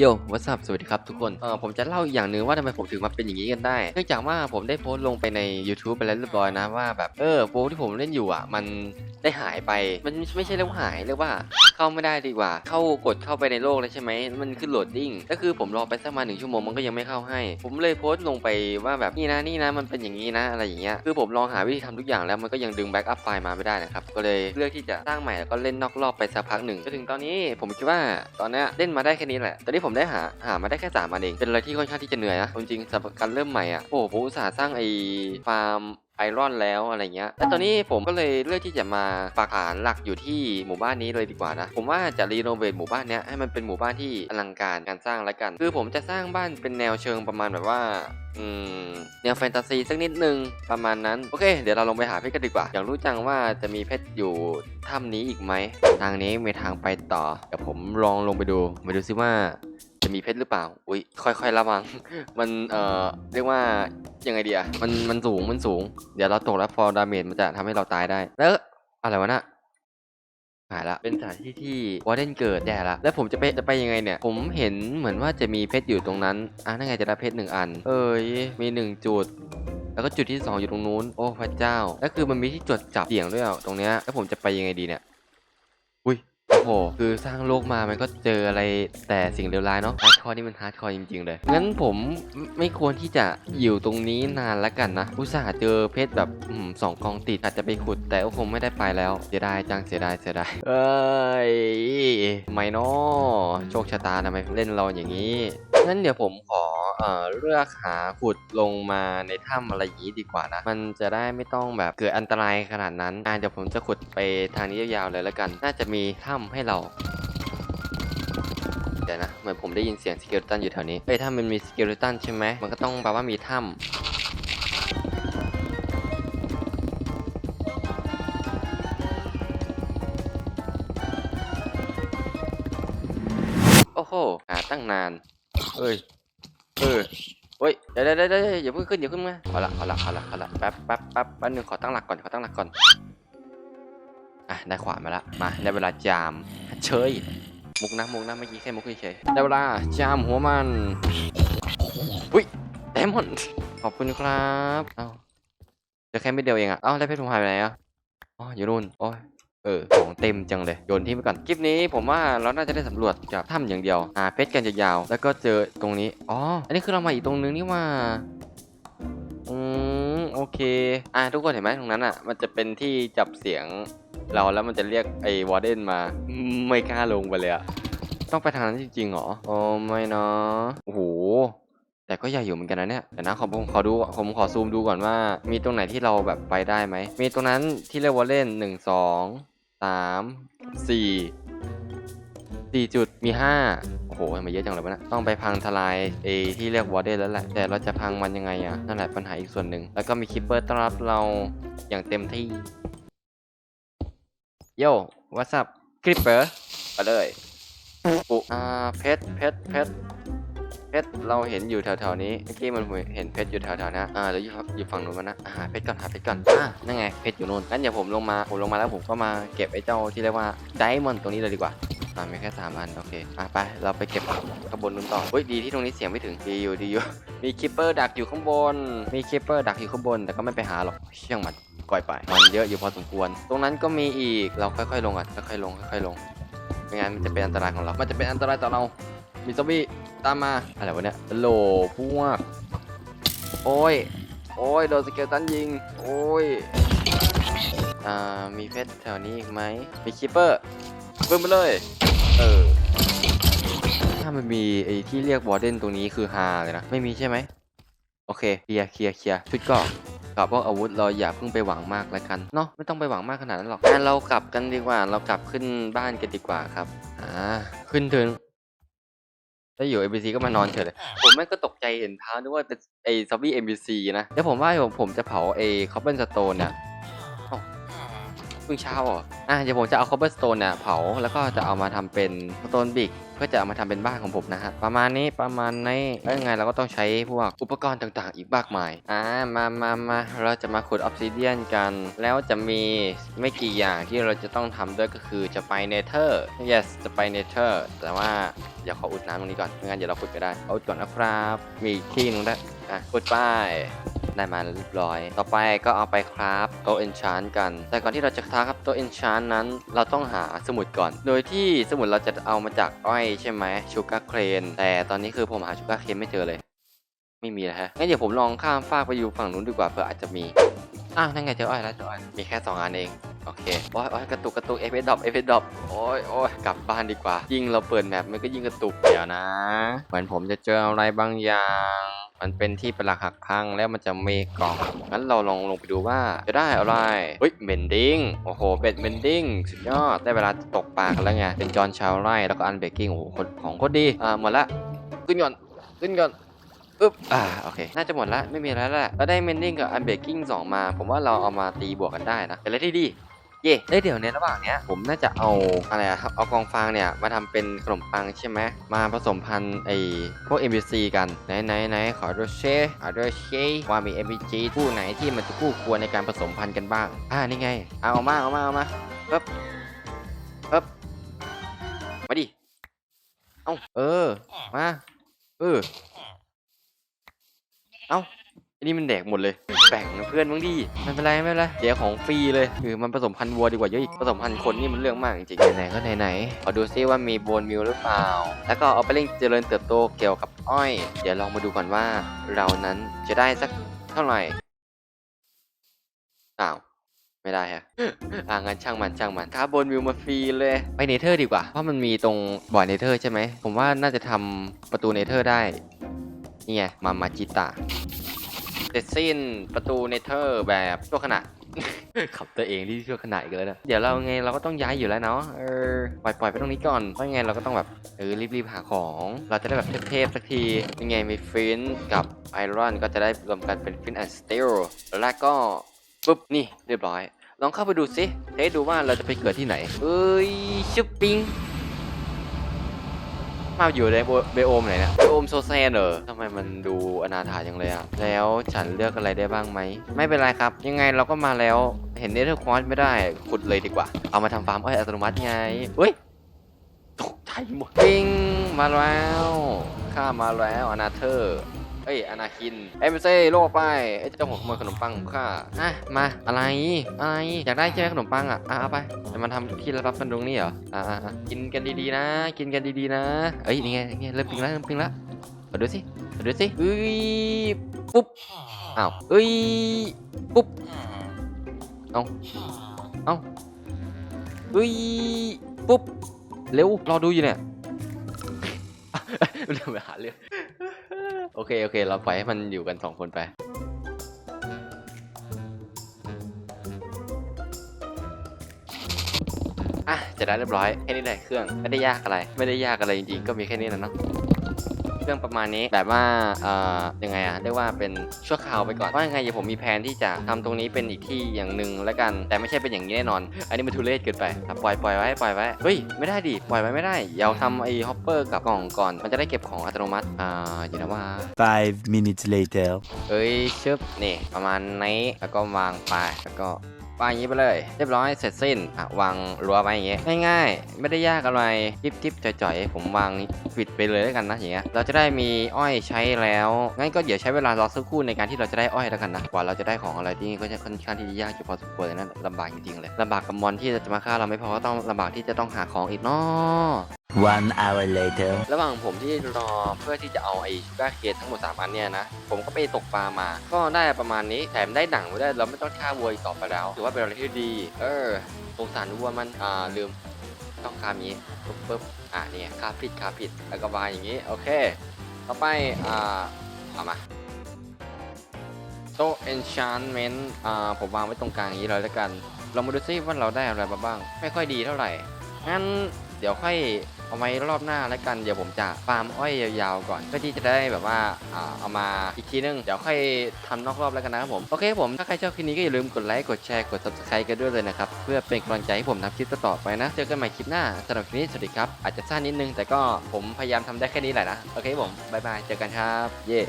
โยวัสดีสวัสดีครับทุกคนเออผมจะเล่าอีกอย่างหนึ่งว่าทำไมผมถึงมาเป็นอย่างนี้กันได้ เนื่องจากว่าผมได้โพสต์ลงไปใน YouTube ไปแล้วเรียบร้อยนะว่าแบบเออโปรที่ผมเล่นอยู่อะ มันได้หายไป มันไม่ใช่เรียกว่าหายเรียกว่าเข้าไม่ได้ดีกว่า เข้ากดเข้าไปในโลกแล้วใช่ไหม มันขึ้นโหลดดิ้ง ก็คือผมรอไปสักมาหนึ่งชั่วโมงมันก็ยังไม่เข้าให้ ผมเลยโพสต์ลงไปว่าแบบนี่นะนี่นะมันเป็นอย่างนี้นะอะไรอย่างเงี้ย คือผมลองหาวิธีทำทุกอย่างแล้วมันก็ยังดึงแบ็กอัพไฟล์มาไม่ได้นะครับ ก็เลยเลือกที่จะสร้างใหม่แล้วก็เล่นนอกรอบไปสักพักหนึ่งจนถึงตอนนี้ผมคิดว่าตอนนี้เล่นมาได้แค่นี้แหละ ตอนนี้ผมได้หาหามาได้แค่สามอันเอง เป็นอะไรที่ค่อนข้างที่จะเหนื่อยนะจริงๆสำหรับการเริ่มใหม่อะโอ้โหผมอุตส่าห์สร้างไอ้ฟาร์ม ไอรอนแล้วอะไรเงี้ยแล้วตอนนี้ผมก็เลยเลือกที่จะมาฝากฐานหลักอยู่ที่หมู่บ้านนี้เลยดีกว่านะ ผมว่าจะรีโนเวทหมู่บ้านเนี้ยให้มันเป็นหมู่บ้านที่อลังการการสร้างแล้วกัน คือผมจะสร้างบ้านเป็นแนวเชิงประมาณแบบว่าอืมแนวแฟนตาซีสักนิดนึงประมาณนั้น โอเค เดี๋ยวเราลงไปหาเพชรกันดีกว่า อยากรู้จังว่าจะมีเพชรอยู่ถ้ำนี้อีกไหม ทางนี้มีทางไปต่อเดี๋ยวผมลองลงไปดู มาดูซิว่า มีเพชรหรือเปล่า อุ้ยค่อยๆระวัง มันเอ่อเรียกว่ายังไงเดีอะมันมันสูงมันสูง เดี๋ยวเราตกแล้วฟอร์ดาเมจมันจะทำให้เราตายได้ แล้วอะไรวะน่ะหายละ เป็นสถานที่ที่วอร์เดนเกิดแย่ละ แล้วผมจะไปจะไปยังไงเนี่ย ผมเห็นเหมือนว่าจะมีเพชรอยู่ตรงนั้น อะนั่นไงจะได้เพชรหนึ่งอัน เอ้ย มีหนึ่งจุด แล้วก็จุดที่สองอยู่ตรงนู้น โอ้พระเจ้า แล้วคือมันมีที่จดจับเสียงด้วยอะตรงเนี้ย แล้วผมจะไปยังไงดีเนี่ย โอ้โห คือสร้างโลกมามันก็เจออะไรแต่สิ่งเลวร้ายเนาะฮาร์ดคอร์นี่มันฮาร์ดคอร์จริงๆเลย งั้นผมไม่ควรที่จะอยู่ตรงนี้นานล้วกันนะ อุตส่าห์เจอเพชรแบบอสองกองติดอาจจะไปขุด แต่ก็คงไม่ได้ไปแล้ว เสียดายจังเสียดายเสียดายเอ้ยทำไม่นาะโชคชะตาทำไมเล่นเราอย่างนี้ งั้นเดี๋ยวผมขอ เอ่อเลือกหาขุดลงมาในถ้ำอะไรอย่างนี้ดีกว่านะ มันจะได้ไม่ต้องแบบเกิดอันตรายขนาดนั้นอ่าเดี๋ยวผมจะขุดไปทางนี้ยาวๆเลยแล้วกัน น่าจะมีถ้ำให้เราเดี๋ยวนะเหมือนผมได้ยินเสียงสเกลตันอยู่แถวนี้เอ้ยถ้ามันมีสเกลตันใช่ไหมมันก็ต้องแปลว่ามีถ้ำโอ้โหหาตั้งนาน เอ้ย เออเฮ้ยเดี๋ยวเดี๋ยวเดี๋ยวเดี๋ยวอย่าเพิ่งขึ้นอย่าเพิ่งมาเอาละเอาละเอาละเอาละแป๊บแป๊บแป๊บแป๊บนึงขอตั้งหลักก่อนขอตั้งหลักก่อนอะได้ขวานมาละมาได้เวลาจามเชยมุกนะมุกนะเมื่อกี้แค่มุกเฉยได้เวลาจามหัวมันอุ้ยไดมอนด์ขอบคุณครับเอ้าเจอแค่ไม่เดียวเองอะเอ้าแล้เพชรผมหายไปไหนอะอ๋ออยู่นู่นโอ้ย เออของเต็มจังเลยโยนทิ้งไปก่อนคลิปนี้ผมว่าเราน่าจะได้สำรวจจากถ้ำอย่างเดียวหาเพชรกันยาวๆแล้วก็เจอตรงนี้อ๋ออันนี้คือเรามาอีกตรงนึงนี่ว่าอืมโอเคอะทุกคนเห็นไหมตรงนั้นอะ มันจะเป็นที่จับเสียงเราแล้วมันจะเรียกไอ้วอร์เดนมาไม่กล้าลงไปเลยอะต้องไปทางนั้นจริงๆเหรอโอ้ไม่นะโอ้โหแต่ก็ใหญ่อยู่เหมือนกันนะเนี่ยเดี๋ยวนะขอผมขอดูผมขอซูมดูก่อนว่า มีตรงไหนที่เราแบบไปได้ไหมมีตรงนั้นที่เรียกวอร์เดนหนึ่งสอง สามสี่สี่จุดมีห้าโอ้โหทำไมเยอะจังเลยวะนะต้องไปพังทลายเอที่เรียกวอร์เดนแล้วแหละ แต่เราจะพังมันยังไงอะนั่นแหละปัญหาอีกส่วนหนึ่ง แล้วก็มีคิปเปอร์ต้อนรับเราอย่างเต็มที่ โย่วัสับคลิปเปอร์ไปเลยปุอ่าเพชรเพชรเพชร เพชรเราเห็นอยู่แถวๆนี้เมื่อกี้มันเห็นเพชรอยู่แถวๆนะอ่าเดี๋ยวอยู่ฝั่งนู้นมานะอ่าหาเพชรก่อนหาเพชรก่อนอ่านั่นไงเพชรอยู่นู่นงั้นเดี๋ยวผมลงมาผมลงมาแล้วผมก็มาเก็บไอ้เจ้าที่เรียกว่าไดมอนด์ตรงนี้เลยดีกว่าอ่ามีแค่สามอันโอเคอะไปเราไปเก็บข้างบนนู้นต่อเฮ้ยดีที่ตรงนี้เสียงไม่ถึงดีอยู่ดีอยู่มีคิปเปอร์ดักอยู่ข้างบน มีคิปเปอร์ดักอยู่ข้างบนแต่ก็ไม่ไปหาหรอกเชี่ยงมันก่อยไป มันเยอะอยู่พอสมควร ตรงนั้นก็มีอีกเราค่อยๆลงอะค่อยๆลงค่อยๆลงไม่งั้นมันจะเป็นอันตรายของเรา มันจะเป็นอันตรายต่อเรา มีซอมบี้ตามมาอะไรวะเนี่ยโหลพวก โอ้ย โอ้ยโดนสเกลตันยิง โอ้ย อ่า มีเพชรแถวนี้อีกไหม มีคิปเปอร์ปึ้มไปเลย เออ ถ้ามันมีไอ้ที่เรียกวอร์เดนตรงนี้คือฮาเลยนะ ไม่มีใช่ไหม โอเค เคลียร์เคลียร์เคลียร์ชุดกราะกับพวกอาวุธเราอย่าเพิ่งไปหวังมากแล้วกันเนาะไม่ต้องไปหวังมากขนาดนั้นหรอกงั้นเรากลับกันดีกว่า เรากลับขึ้นบ้านกันดีกว่าครับ อ่า ขึ้นถึง ถ้าอยู่ NPC ก็มานอนเฉยเลย ผมแม่งก็ตกใจเห็นเท้านึกว่าเป็นไอ้ซอมบี้ NPC นะแล้วผมว่าผมผมจะเผาไอ้คอปเปอร์สโตนเนี่ยอ้าวเพิ่งเช้าเหรออะเดี๋ยวผมจะเอาคอปเปอร์สโตนเนี่ยเผาแล้วก็จะเอามาทำเป็นสโตนบิก พื่อจะเอามาทำเป็นบ้านของผมนะฮะประมาณนี้ประมาณนี้แล้วยังไงเราก็ต้องใช้พวกอุปกรณ์ต่างๆ อีกมากมายอ่ามามามาเราจะมาขุดออ s ซิเดียนกัน แล้วจะมีไม่กี่อย่างที่เราจะต้องทำด้วยก็คือจะไปเนเธอร์ yes จะไปเนเธอร์แต่ว่าเดี๋ยวขออุดน้ำตรงนี้ก่อนไม่งั้นเดี๋ยวเราขุดไม่ได้เอาอุดก่อนนะครับ มีที่หนึงได้อะขุดไป ได้มาเรียบร้อย ต่อไปก็เอาไปคราฟโต๊ะเอนชานกัน แต่ก่อนที่เราจะคราฟโต๊ะเอนชานนั้น เราต้องหาสมุดก่อน โดยที่สมุดเราจะเอามาจากอ้อยใช่ไหมชูการ์เครน แต่ตอนนี้คือผมหาชูการ์เครนไม่เจอเลย ไม่มีแล้วฮะ งั้นเดี๋ยวผมลองข้ามฟากไปอยู่ฝั่งนู้นดีกว่าเผื่ออาจจะมี อ้าวนั่นไงเจออ้อยแล้วเจออ้อย มีแค่ 2 อันเองโอเคโอ้ยโอ้ยกระตุกกระตุกเอฟเอดอปเอฟเอดอปโอ้ยโอ้ยกลับบ้านดีกว่า ยิ่งเราเปิดแมปมันก็ยิ่งกระตุก เดี๋ยวนะ เหมือนผมจะเจออะไรบางอย่าง มันเป็นที่ประหลักหักพังแล้วมันจะเมกล่อง งั้นเราลองลงไปดูว่าจะได้อะไร เฮ้ยเบนดิ้ง โอ้โห เบ็ดเบนดิ้งสุดยอด ได้เวลาตกปลากันแล้วไง เป็นจอนชาวไร่แล้วก็อันเบกกิ้ง โอ้โหคนของโคตรดี อ่าหมดละ ขึ้นก่อน ขึ้นก่อนปึ๊บ อ่า โอเค น่าจะหมดละ ไม่มีแล้วแหละเราได้เมนดิ้งกับอันเบกกิ้งสองมา ผมว่าเราเอามาตีบวกกันได้นะเป็นอะไรที่ดี เย่เอ้ยเดี๋ยวในระหว่างเนี้ยผมน่าจะเอาอะไรอะครับเอากองฟางเนี่ยมาทำเป็นขนมปังใช่ไหมมาผสมพันธุ์ไอ้พวก NPC กันไหนไหนไหนขอดูเชขอดูเชว่ามี NPC ผู้ไหนที่มันจะคู่ควรในการผสมพันธุ์กันบ้าง อ่านี่ไง เอาเอามาเอามาเอามาปึ๊บปึ๊บมาดิเอาเออมาเออเอา อันนี้มันแดกหมดเลยแบ่งเพื่อนบ้างดิไม่เป็นไรไม่เป็นไรเดี๋ยวของฟรีเลยคือมันผสมพันธุ์วัวดีกว่าเยอะอีกผสมพันธุ์คนนี่มันเรื่องมากจริงๆไหนๆก็ไหนๆขอดูซิว่ามีโบนมิลหรือเปล่า แล้วก็เอาไปเร่งเจริญเติบโตเกี่ยวกับอ้อย เดี๋ยวลองมาดูก่อนว่า เรานั้นจะได้สักเท่าไหร่อ้าวไม่ได้ฮะอ่างั้นช่างมันช่างมันค่าโบนมิลมาฟรีเลย ไปเนเธอร์ดีกว่า เพราะมันมีตรงบ่อเนเธอร์ใช่ไหม ผมว่าน่าจะทำประตูเนเธอร์ได้ นี่ไง มามาจิตา เสร็จสิ้นประตูเนเธอร์แบบชั่วขณะ ขับตัวเองที่ชั่วขณะอีกแล้วนะเดี๋ยวเราไงเราก็ต้องย้ายอยู่แล้วเนาะเออปล่อยปล่อยไปตรงนี้ก่อนเพราะยังไงเราก็ต้องแบบเออรีบๆหาของ เราจะได้แบบเทพๆสักทียังไงมีฟินกับไอรอนก็จะได้รวมกันเป็นฟินแอนด์สตีลแล้วก็ปุ๊บนี่เรียบร้อยลองเข้าไปดูสิเทสดูว่าเราจะไปเกิดที่ไหน เอ้ยชุบปิง มาอยู่ในเบโอมไหนนะเบโอมโซเซนเหรอทำไมมันดูอนาถาจังเลยอะแล้วฉันเลือกอะไรได้บ้างไหม ไม่เป็นไรครับ ยังไงเราก็มาแล้วเห็นเนเธอร์ควอสไม่ได้ขุดเลยดีกว่า เอามาทำฟาร์มอ้อยอัตโนมัติไงเฮ้ยตกใจหมดปิงมาแล้วข้ามาแล้วอนาเธอร์ อ้ยอนาคินเอ็มซ่โลกไปไอ้เจ้าของขโมยขนมปังของข้าอะมาอะไรอะไรอยากได้ใช่ไหมขนมปังอะอะเอาไปจะมาทำที่รับกันตรงนี้เหรออะอะอะกินกันดีๆนะ กินกันดีๆนะเอ้ยนี่ไงนี่ไงเริ่มปิงแล้วเริ่มปิงแล้วมาดูสิมาดูสิเอ้ยปุ๊บอ้าวเอ้ยปุ๊บเอาเอาเอ้ยปุ๊บเร็วรอดูอยู่เนี่ยเรื่องไปหาเรื่อง อเคโอเค เราปล่อยให้มันอยู่กันสองคนไป อะจะได้เรียบร้อยแค่นี้แหละเครื่องไม่ได้ยากอะไร ไม่ได้ยากอะไรจริงๆก็มีแค่นี้นะเนาะ รื่องประมาณนี้แบบว่าเอ่อยังไงอะเรียกว่าเป็นชั่วคราวไปก่อนว่ายังไงเดี๋ยวผมมีแผนที่จะทำตรงนี้เป็นอีกที่อย่างหนึ่งแล้วกัน แต่ไม่ใช่เป็นอย่างนี้แน่นอน อันนี้มันทุเรศเกินไปอะปล่อยปล่อยไว้ปล่อยไว้เฮ้ยไม่ได้ดิปล่อยไว้ไม่ได้เดี๋ยวทำไอ้ฮอปเปอร์กับกล่องก่อนมันจะได้เก็บของอัตโนมัติอ่าอยู่นะว่า Five minutes later. เอ้ยชึบนี่ประมาณนี้แล้วก็วางไปแล้วก็ วางอย่างนี้ไปเลย เรียบร้อยเสร็จสิ้นอะวางรั้วไว้อย่างเงี้ยง่ายๆ ไม่ได้ยากอะไรจิ๊บจิ๊บจ่อยๆ ผมวางปิดไปเลยแล้วกันนะอย่างเงี้ยเราจะได้มีอ้อยใช้แล้วงั้นก็เดี๋ยวใช้เวลารอสักครู่ในการที่เราจะได้อ้อยแล้วกันนะกว่าเราจะได้ของอะไรที่นี่ก็จะค่อนข้างที่จะยากอยู่พอสมควรเลยนะลำบากจริงๆเลยลำบากกับมอนที่จะมาฆ่าเราไม่พอก็ต้องลำบากที่จะต้องหาของอีกเนาะ One hour later. ระหว่างผมที่รอเพื่อที่จะเอาไอ้ชูการ์เคนทั้งหมด 3 อันเนี่ยนะ ผมก็ไปตกปลามา ก็ได้ประมาณนี้ แถมได้หนังมาได้วยเราไม่ต้องฆ่าวัวอีกต่อไปแล้ว ถือว่าเป็นอะไรที่ดี เออสงสารวัวมัน อ่า ลืม ต้องคาอย่างนี้ปึ๊บปึ๊บอ่าเนี่ยคาผิดคาผิด แล้วก็วางอย่างนี้ โอเค ต่อไป อ่าเอามาโต๊ะ enchantment อ่า ผมวางไว้ตรงกลางอย่างนี้เลยแล้วกัน เรามาดูซิว่าเราได้อะไรมาบ้าง ไม่ค่อยดีเท่าไหร่ งั้น เดี๋ยวค่อย เอาไว้รอบหน้าแล้วกันเดี๋ยวผมจะฟาร์มอ้อยยาวๆก่อนเพื่อที่จะได้แบบว่าอ่าเอามาอีกทีนึงเดี๋ยวค่อยทำนอกรอบแล้วกันนะครับผมโอเคผมถ้าใครชอบคลิปนี้ก็อย่าลืมกดไลค์กดแชร์กด subscribe กันด้วยเลยนะครับเพื่อเป็นกำลังใจให้ผมทำคลิปต่อไปนะ เจอกันใหม่คลิปหน้าสำหรับคลิปนี้สวัสดีครับอาจจะสั้นนิดนึงแต่ก็ผมพยายามทำได้แค่นี้แหละนะโอเคผมบ๊ายบายเจอกันครับเย่